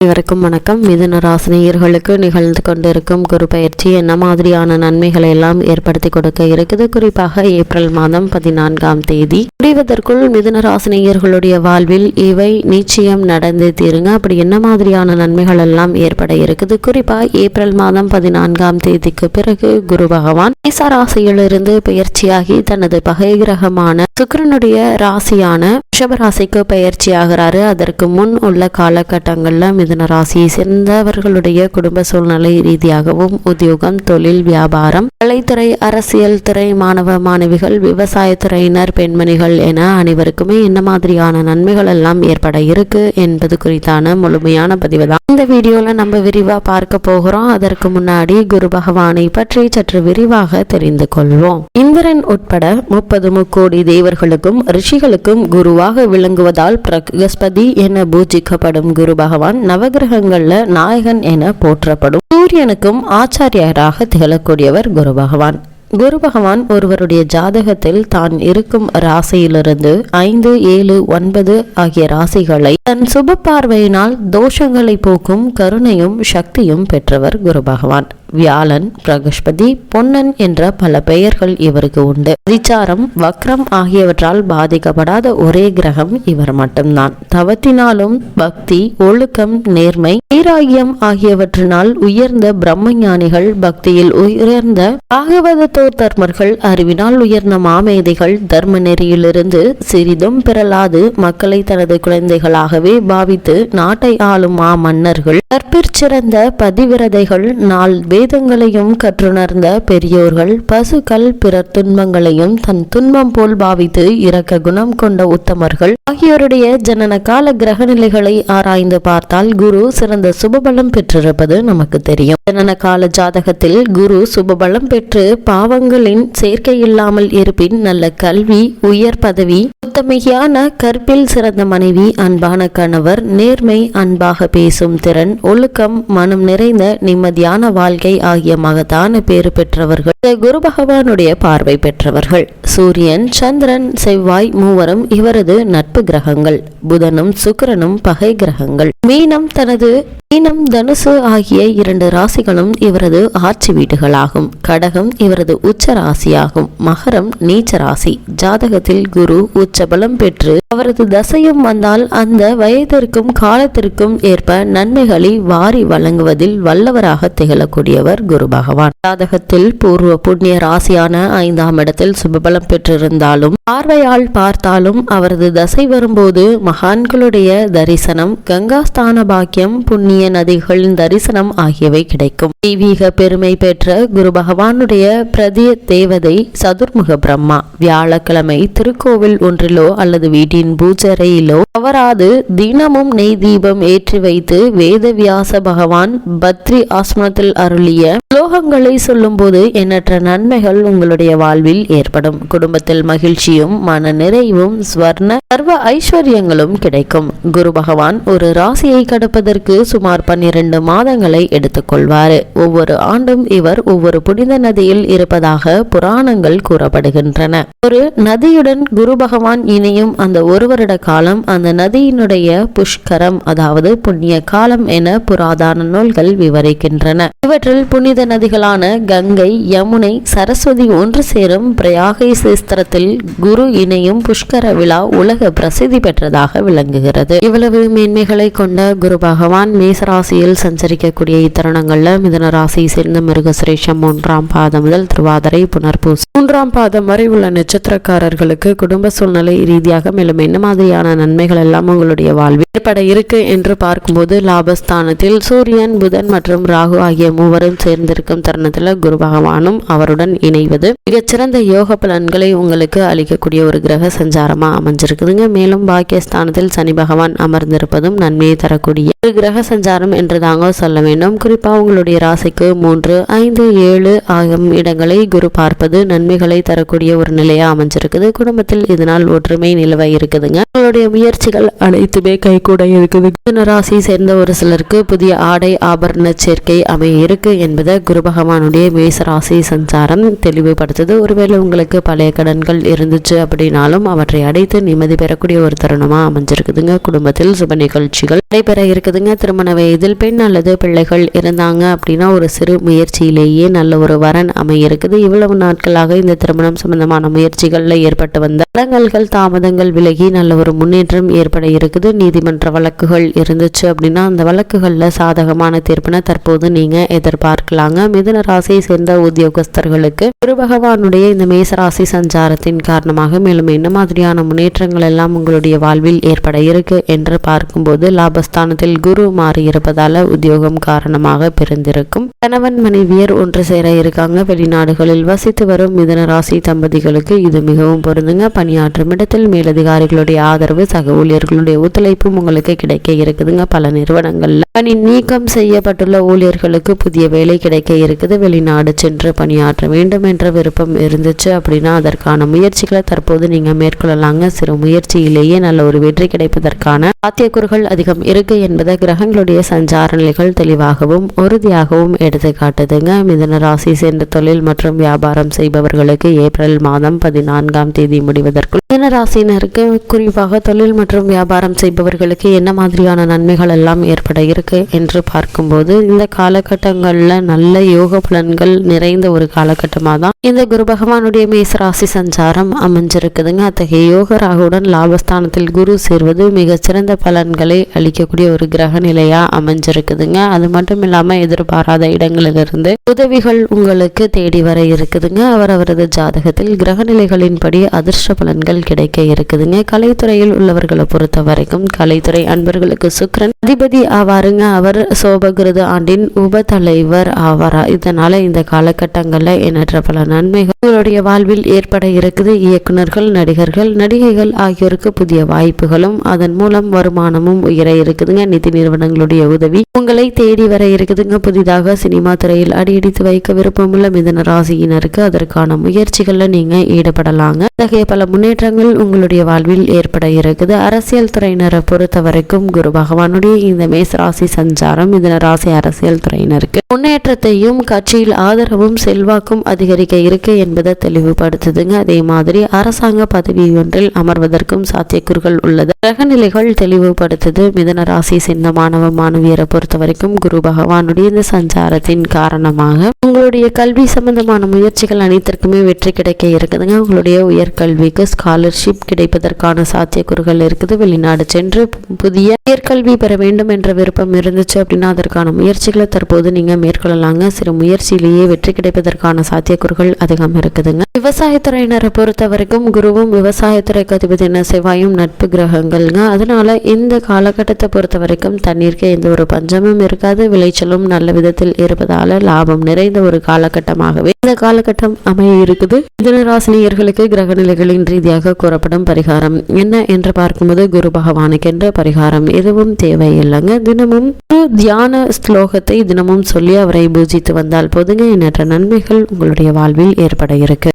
வரைக்கும் வணக்கம். மிதுன ராசினியர்களுக்கு நிகழ்ந்து கொண்டிருக்கும் குரு பயிற்சி என்ன மாதிரியான நன்மைகளை எல்லாம் ஏற்படுத்தி கொடுக்க இருக்குது? குறிப்பாக ஏப்ரல் மாதம் பதினான்காம் தேதி. முடிவதற்குள் மிதுன ராசினியர்களுடைய வாழ்வில் இவை நிச்சயம் நடந்து தீருங்க. அப்படி என்ன மாதிரியான நன்மைகள் எல்லாம் ஏற்பட இருக்குது? குறிப்பாக ஏப்ரல் மாதம் பதினான்காம் தேதிக்கு பிறகு குரு பகவான் மேச ராசியிலிருந்து பயிற்சியாகி தனது பகை கிரகமான சுக்கரனுடைய ராசியான ரிஷபராசிக்கு பயிற்சி ஆகிறாரு அதற்கு முன் உள்ள காலகட்டங்களில் மிதுன ராசியை சேர்ந்தவர்களுடைய குடும்ப சூழ்நிலை ரீதியாகவும் உத்தியோகம் தொழில் வியாபாரம் கலைத்துறை அரசியல் துறை மாணவ மாணவிகள் விவசாயத்துறையினர் பெண்மணிகள் என அனைவருக்குமே என்ன மாதிரியான நன்மைகள் எல்லாம் ஏற்பட இருக்கு என்பது குறித்தான முழுமையான பதிவு தான் இந்த வீடியோல நம்ம விரிவா பார்க்க போகிறோம். அதற்கு முன்னாடி குரு பகவானை பற்றி சற்று விரிவாக தெரிந்து கொள்வோம். இந்திரன் உட்பட முப்பது முக்கோடி தேவர்களுக்கும் ரிஷிகளுக்கும் குருவாக விளங்குவதால் பிரகஸ்பதி என பூஜிக்கப்படும் குரு பகவான் நவகிரகங்களில் நாயகன் என போற்றப்படும். சூரியனுக்கும் ஆச்சாரியராக திகழக்கூடியவர் குரு பகவான். குரு பகவான் ஒருவருடைய ஜாதகத்தில் தான் இருக்கும் ராசியிலிருந்து ஐந்து ஏழு ஒன்பது ஆகிய ராசிகளை தன் சுப பார்வையினால் தோஷங்களை போக்கும் கருணையும் சக்தியும் பெற்றவர் குரு பகவான். வியாழன் பிரகஸ்பதி பொன்னன் என்ற பல பெயர்கள் இவருக்கு உண்டு. அதிச்சாரம் வக்ரம் ஆகியவற்றால் பாதிக்கப்படாத ஒரே கிரகம் இவர் மட்டும்தான். தவத்தினாலும் பக்தி ஒழுக்கம் நேர்மை வைராகியம் ஆகியவற்றினால் உயர்ந்த பிரம்மஞானிகள் பக்தியில் உயர்ந்த பாகவதத்தோர் தர்மர்கள் அறிவினால் உயர்ந்த மாமேதைகள் தர்ம நெறியிலிருந்து சிறிதும் பிறலாது மக்களை தனது குழந்தைகளாகவே பாவித்து நாட்டை ஆளும் மா மன்னர்கள் கற்பிற்சிறந்த பதிவிரதைகள் நாள் வேதங்களையும் கற்றுணர்ந்த பெரியோர்கள் பசுக்கள் பிறர் துன்பங்களையும் தன் துன்பம் போல் பாவித்து இறக்க குணம் கொண்ட உத்தமர்கள். ஆகியோருடைய ஜனன கால கிரகநிலைகளை ஆராய்ந்து பார்த்தால் குரு சிறந்த சுபபலம் பெற்றிருப்பது நமக்கு தெரியும். ஜனன கால ஜாதகத்தில் குரு சுபபலம் பெற்று பாவங்களின் சேர்க்கை இல்லாமல் இருப்பின் நல்ல கல்வி உயர் பதவி உத்தமையான கற்பில் சிறந்த மனைவி அன்பான கணவர் நேர்மை அன்பாக பேசும் திறன் ஒழுக்கம் மனம் நிறைந்த நிம்மதியான வாழ்க்கை ஆகிய மகத்தான பேறு பெற்றவர்கள் குரு பகவானுடைய பார்வை பெற்றவர்கள். சூரியன் சந்திரன் செவ்வாய் மூவரும் இவரது நட்பு கிரகங்கள். புதனும் சுக்கரனும் பகை கிரகங்கள். மீனம் தனது மீனம் தனுசு ஆகிய இரண்டு ராசிகளும் இவரது ஆட்சி வீடுகளாகும். கடகம் இவரது உச்ச ராசியாகும். மகரம் நீச்ச ராசி. ஜாதகத்தில் குரு உச்ச பலம் பெற்று அவரது தசையும் வந்தால் அந்த வயதிற்கும் காலத்திற்கும் ஏற்ப நன்மைகளை வாரி வழங்குவதில் வல்லவராக திகழக்கூடிய திகழக்கூடியவர் குரு பகவான். ஜாதகத்தில் பூர்வ புண்ணிய ராசியான ஐந்தாம் இடத்தில் சுபபலம் பெற்றிருந்தாலும் பார்வையால் பார்த்தாலும் அவரது தசை வரும்போது மகான்களுடைய தரிசனம் கங்காஸ்தான பாக்கியம் புண்ணிய நதிகளின் தரிசனம் ஆகியவை கிடைக்கும். தெய்வீக பெருமை பெற்ற குரு பகவானுடைய பிரதிய தேவதை சதுர்முக பிரம்மா. வியாழக்கிழமை திருக்கோவில் ஒன்றிலோ அல்லது வீட்டின் பூஜரையிலோ தவறாது தினமும் நெய் தீபம் ஏற்றி வைத்து வேதவியாச பகவான் பத்ரி ஆசிரமத்தில் அருளிய ஸ்லோகங்களை சொல்லும்போது எண்ணற்ற நன்மைகள் உங்களுடைய வாழ்வில் ஏற்படும். குடும்பத்தில் மகிழ்ச்சியும் மன நிறைவும் ஸ்வர்ண சர்வ ஐஸ்வர்யங்களும் கிடைக்கும். குரு பகவான் ஒரு ராசியை கடப்பதற்கு சுமார் பன்னிரண்டு மாதங்களை எடுத்துக்கொள்வார். ஒவ்வொரு ஆண்டும் இவர் ஒவ்வொரு புனித நதியில் இருப்பதாக புராணங்கள் கூறப்படுகின்றன. ஒரு நதியுடன் குரு பகவான் இணையும் அந்த ஒரு வருட காலம் அந்த நதியினுடைய புஷ்கரம் அதாவது புண்ணிய காலம் என புராதன நூல்கள் விவரிக்கின்றன. இவற்றில் புனித நதிகளான கங்கை யமுனை சரஸ்வதி ஒன்று சேரும் பிரயாகை சேஸ்திரத்தில் குரு இணையும் புஷ்கர விழா உலக பிரசித்தி பெற்றதாக விளங்குகிறது. இவ்வளவு மேன்மைகளை கொண்ட குரு பகவான் மேசராசியில் சஞ்சரிக்கக்கூடிய இத்தருணங்கள்ல மிதன ராசியை சேர்ந்த மிருகசுரேஷம் மூன்றாம் பாதம் முதல் திருவாதிரை புனர்பூஸ் மூன்றாம் பாதம் வரை உள்ள நட்சத்திரக்காரர்களுக்கு குடும்ப சூழ்நிலை ரீதியாக மேலும் என்ன மாதிரியான நன்மைகள் எல்லாம் உங்களுடைய வாழ்வில் ஏற்பட இருக்கு என்று பார்க்கும்போது லாபஸ்தானத்தில் சூரியன் புதன் மற்றும் ராகு ஆகிய மூவரும் சேர்ந்திருக்கும் தருணத்தில் குரு பகவானும் அவருடன் இணைவது மிகச்சிறந்த யோக பலன்களை உங்களுக்கு அளிக்கக்கூடிய ஒரு கிரக சஞ்சாரமா அமைஞ்சிருக்குதுங்க. மேலும் பாக்கியஸ்தானத்தில் சனி பகவான் அமர்ந்திருப்பதும் நன்மையை தரக்கூடிய ஒரு கிரக சஞ்சாரம் என்று தாங்க சொல்ல வேண்டும். குறிப்பாக உங்களுடைய ராசிக்கு மூன்று ஐந்து ஏழு ஆகும் இடங்களை குரு பார்ப்பது நன்மைகளை தரக்கூடிய ஒரு நிலையாக அமைஞ்சிருக்குது. குடும்பத்தில் இதனால் ஒற்றுமை நிலவ இருக்குதுங்க. உங்களுடைய முயற்சிகள் அனைத்துமே கைகூட இருக்குது. ராசி சேர்ந்த ஒரு சிலருக்கு புதிய ஆடை ஆபரண சேர்க்கை அமைய இருக்கு. என்பதை குரு பகவானுடைய மேசராசி சஞ்சாரம் தெளிவுபடுத்துது. ஒருவேளை உங்களுக்கு பழைய கடன்கள் இருந்துச்சு அப்படின்னாலும் அவற்றை அடைத்து நிம்மதி பெறக்கூடிய ஒரு தருணமாக அமைஞ்சிருக்குதுங்க. குடும்பத்தில் சுப நிகழ்ச்சிகள் நடைபெற இருக்குதுங்க. திருமண வயதில் பெண் அல்லது பிள்ளைகள் இருந்தாங்க அப்படின்னா ஒரு சிறு முயற்சியிலேயே நல்ல ஒரு வரன் அமையிருக்குது. இவ்வளவு நாட்களாக இந்த திருமணம் சம்பந்தமான முயற்சிகளில் ஏற்பட்டு வந்த தடங்கல்கள் தாமதங்கள் விலகி நல்ல ஒரு முன்னேற்றம் ஏற்பட இருக்குது. நீதிமன்ற வழக்குகள் இருந்துச்சு அப்படின்னா அந்த வழக்குகளில் சாதகமான தீர்ப்பினை தற்போது நீங்க பார்க்கலாங்க. மிதுன ராசியை சேர்ந்த உத்தியோகஸ்தர்களுக்கு குரு பகவானுடைய இந்த மேசராசி சஞ்சாரத்தின் காரணமாக மேலும் என்ன மாதிரியான முன்னேற்றங்கள் எல்லாம் உங்களுடைய வாழ்வில் ஏற்பட இருக்கு என்று பார்க்கும்போது லாபஸ்தானத்தில் குரு மாறி இருப்பதால உத்தியோகம் காரணமாக பிறந்திருக்கும் கணவன் மனைவியர் ஒன்று சேர இருக்காங்க. வெளிநாடுகளில் வசித்து வரும் மிதன ராசி தம்பதிகளுக்கு இது மிகவும் பொருந்துங்க. பணியாற்றும் இடத்தில் மேலதிகாரிகளுடைய ஆதரவு சக ஊழியர்களுடைய ஒத்துழைப்பும் உங்களுக்கு கிடைக்க இருக்குதுங்க. பல நிறுவனங்கள்ல பணி நீக்கம் செய்யப்பட்டுள்ள ஊழியர்களுக்கு புதிய வேலை கிடைக்க இருக்குது. வெளிநாடு சென்று பணியாற்ற வேண்டும் என்ற விருப்பம் இருந்துச்சு அப்படின்னா அதற்கான முயற்சிகளை தற்போது நீங்க மேற்கொள்ளலாங்க. சிறு முயற்சியிலேயே நல்ல ஒரு வெற்றி கிடைப்பதற்கான சாத்தியக்கூறுகள் அதிகம் இருக்கு என்பதை கிரகங்களுடைய சஞ்சார நிலைகள் தெளிவாகவும் உறுதியாகவும் எடுத்து காட்டுதுங்க. மிதன ராசி சேர்ந்த தொழில் மற்றும் வியாபாரம் செய்பவர்களுக்கு ஏப்ரல் மாதம் பதினான்காம் தேதி முடிவதற்குள் மிதன ராசியினருக்கு குறிப்பாக தொழில் மற்றும் வியாபாரம் செய்பவர்களுக்கு என்ன மாதிரியான நன்மைகள் எல்லாம் ஏற்பட இருக்கு என்று பார்க்கும்போது இந்த காலகட்டங்கள் காலகட்டங்களில் நல்ல யோக பலன்கள் நிறைந்த ஒரு காலகட்டமாக தான் இந்த குரு பகவானுடைய மேசராசி சஞ்சாரம் அமைஞ்சிருக்குதுங்க. அத்தகைய யோக ராகுடன் லாபஸ்தானத்தில் குரு சேர்வது மிக சிறந்த பலன்களை அளிக்கக்கூடிய ஒரு கிரக நிலையா அமைஞ்சிருக்குதுங்க. அது மட்டும் இல்லாம எதிர்பாராத இடங்களிலிருந்து உதவிகள் உங்களுக்கு தேடி வர இருக்குதுங்க. அவர் அவரது ஜாதகத்தில் கிரக நிலைகளின்படி அதிர்ஷ்ட பலன்கள் கிடைக்க இருக்குதுங்க. கலைத்துறையில் உள்ளவர்களை பொறுத்த வரைக்கும் கலைத்துறை அன்பர்களுக்கு சுக்ரன் அதிபதி ஆவாருங்க. அவர் சோபகிருத ஆண்டின் உப தலைவர் ஆவாரா? இதனால இந்த காலகட்டங்களில் எண்ணற்ற பல நன்மைகள் உங்களுடைய வாழ்வில் ஏற்பட இருக்குது. இயக்குனர்கள் நடிகர்கள் நடிகைகள் ஆகியோருக்கு புதிய வாய்ப்புகளும் அதன் மூலம் வருமானமும் உயர இருக்குதுங்க. நிதி நிறுவனங்களுடைய உதவி உங்களை தேடி வர இருக்குதுங்க. புதிதாக சினிமா துறையில் அடியெடுத்து வைக்க விருப்பமுள்ள மிதன ராசியினருக்கு அதற்கான முயற்சிகளில் நீங்க ஈடுபடலாங்க. இத்தகைய பல முன்னேற்றங்கள் உங்களுடைய வாழ்வில் ஏற்பட இருக்குது. அரசியல் துறையினரை பொறுத்த வரைக்கும் குரு பகவானுடைய இந்த மேசராசி சஞ்சாரம் மிதன ராசி அரசியல் துறையினருக்கு முன்னேற்றத்தையும் கட்சியில் ஆதரவும் செல்வாக்கும் அதிகரிக்க இருக்கு என்பதை தெளிவுபடுத்துதுங்க. அதே மாதிரி அரசாங்க பதவி ஒன்றில் அமர்வதற்கும் சாத்தியக்கூறுகள் உள்ளது. கிரகநிலைகள் தெளிவுபடுத்துது. மிதன ராசி சேர்ந்த மாணவ மாணவியரை பொறுத்த வரைக்கும் குரு பகவானுடைய இந்த சஞ்சாரத்தின் காரணமாக உங்களுடைய கல்வி சம்பந்தமான முயற்சிகள் அனைத்திற்குமே வெற்றி கிடைக்க இருக்குதுங்க. உங்களுடைய உயர்கல்விக்கு ஸ்காலர்ஷிப் கிடைப்பதற்கான சாத்தியக்கூறுகள் இருக்குது. வெளிநாடு சென்று புதிய உயர்கல்வி பெற வேண்டும் என்ற விருப்பம் இருந்துச்சு அப்படின்னா அதற்கான முயற்சிகளை தற்போது நீங்கள் மேற்கொள்ளலாங்க. சிறு முயற்சியிலேயே வெற்றி கிடைப்பதற்கான சாத்தியக்கூறுகள் அதிகம் இருக்குதுங்க. விவசாயத்துறையினரை பொறுத்த வரைக்கும் குருவும் விவசாயத்துறைக்கு அதிபதியான செவ்வாயும் நட்பு கிரகங்கள்ங்க. அதனால இந்த காலகட்டத்தை பொறுத்த வரைக்கும் தண்ணீருக்கு எந்த ஒரு பஞ்சமும் இருக்காது. விளைச்சலும் நல்ல விதத்தில் இருப்பதால லாபம் நிறைந்த ஒரு காலகட்டமாகவே இந்த காலகட்டம் அமைய இருக்குது மிதனராசினியர்களுக்கு கிரக நிலைகளின் ரீதியாக கூறப்படும் பரிகாரம் என்ன என்று பார்க்கும்போது குரு பகவானுக்கென்ற பரிகாரம் எதுவும் தேவையில்லைங்க. தினமும் தியான ஸ்லோகத்தை தினமும் சொல்லி அவரை பூஜித்து வந்தால் போதுங்க. எண்ணற்ற நன்மைகள் உங்களுடைய வாழ்வில் ஏற்பட இருக்கு.